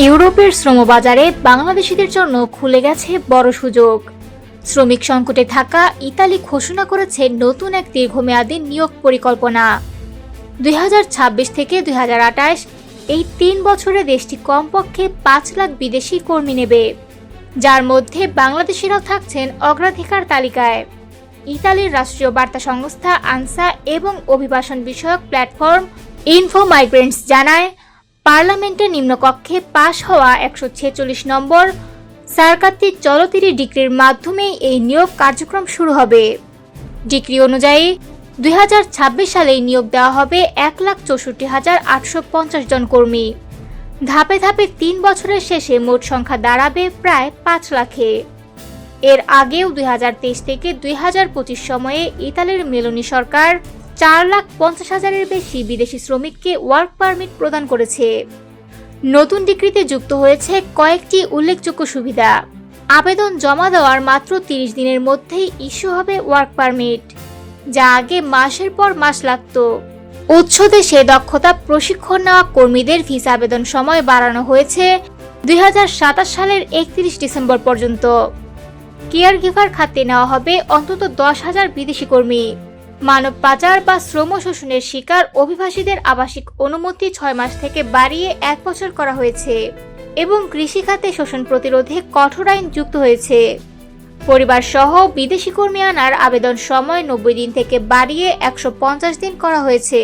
ইউরোপের শ্রমবাজারে বাংলাদেশিদের জন্য খুলে গেছে বড় সুযোগ। শ্রমিক সংকটে থাকা ইতালি ঘোষণা করেছে নতুন এক দীর্ঘমেয়াদী নিয়োগ পরিকল্পনা। দুই হাজার ছাব্বিশ থেকে দুই এই তিন বছরে দেশটি কমপক্ষে পাঁচ লাখ বিদেশি কর্মী নেবে, যার মধ্যে বাংলাদেশিরাও থাকছেন অগ্রাধিকার তালিকায়। ইতালির রাষ্ট্রীয় বার্তা সংস্থা আনসা এবং অভিবাসন বিষয়ক প্ল্যাটফর্ম ইনফো মাইগ্রেন্টস জানায় পার্লামেন্টের নিম্নকক্ষে পাশ হওয়া একশো ছেচল্লিশ নম্বর সরকারটি চলতিরি ডিগ্রির মাধ্যমে এই নিয়োগ কার্যক্রম শুরু হবে। ডিগ্রি অনুযায়ী দুই হাজার ছাব্বিশ সালে নিয়োগ দেওয়া হবে এক লাখ চৌষট্টি হাজার আটশো পঞ্চাশ জন কর্মী। ধাপে ধাপে তিন বছরের শেষে মোট সংখ্যা দাঁড়াবে প্রায় পাঁচ লাখে। এর আগেও দুই হাজার তেইশ থেকে দুই হাজার পঁচিশ সময়ে ইতালির মেলোনি সরকার চার লাখ পঞ্চাশ হাজারের বেশি বিদেশি শ্রমিককে ওয়ার্ক পারমিট প্রদান করেছে। নতুন ডিগ্রিতে যুক্ত হয়েছে কয়েকটি উল্লেখযোগ্য সুবিধা। আবেদন জমা দেওয়ার মাত্র তিরিশ দিনের মধ্যেই ইস্যু হবে ওয়ার্ক পারমিট, যা আগে মাসের পর মাস লাগত। উচ্চ দেশে দক্ষতা প্রশিক্ষণ নেওয়া কর্মীদের ভিসা আবেদন সময় বাড়ানো হয়েছে দুই হাজার সাতাশ সালের একত্রিশ ডিসেম্বর পর্যন্ত। কেয়ার গিভার খাতে নেওয়া হবে অন্তত দশ হাজার বিদেশি কর্মী। মানব পাচার বা শ্রম শোষণের শিকার অভিবাসীদের আবাসিক অনুমতি ছয় মাস থেকে বাড়িয়ে এক বছর করা হয়েছে এবং কৃষিখাতে শোষণ প্রতিরোধে কঠোর আইন যুক্ত হয়েছে। পরিবার সহ বিদেশি কর্মী আনার আবেদন সময় নব্বই দিন থেকে বাড়িয়ে একশো পঞ্চাশ দিন করা হয়েছে।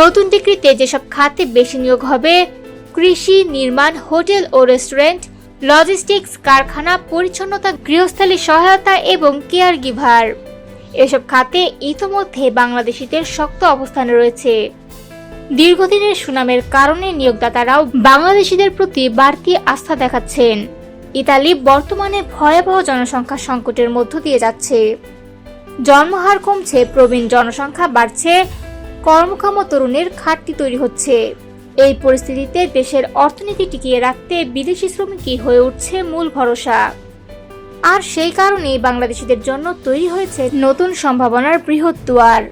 নতুন ডিগ্রিতে যেসব খাতে বেশি নিয়োগ হবে, কৃষি, নির্মাণ, হোটেল ও রেস্টুরেন্ট, লজিস্টিক্স, কারখানা, পরিচ্ছন্নতা, গৃহস্থালী সহায়তা এবং কেয়ার গিভার। এসব খাতে ইতোমধ্যে বাংলাদেশিদের শক্ত অবস্থানে রয়েছে। দীর্ঘদিনের সুনামের কারণে নিয়োগদাতারাও বাংলাদেশিদের প্রতি বাড়তি আস্থা দেখাচ্ছেন। ইতালি বর্তমানে ভয়াবহ জনসংখ্যা সংকটের মধ্য দিয়ে যাচ্ছে। জন্মহার কমছে, প্রবীণ জনসংখ্যা বাড়ছে, কর্মক্ষম তরুণের ঘাটতি তৈরি হচ্ছে। এই পরিস্থিতিতে দেশের অর্থনীতি টিকিয়ে রাখতে বিদেশি শ্রমিকই হয়ে উঠছে মূল ভরসা। আর সেই কারণেই বাংলাদেশিদের জন্য তৈরি হয়েছে নতুন সম্ভাবনার বৃহৎ দুয়ার।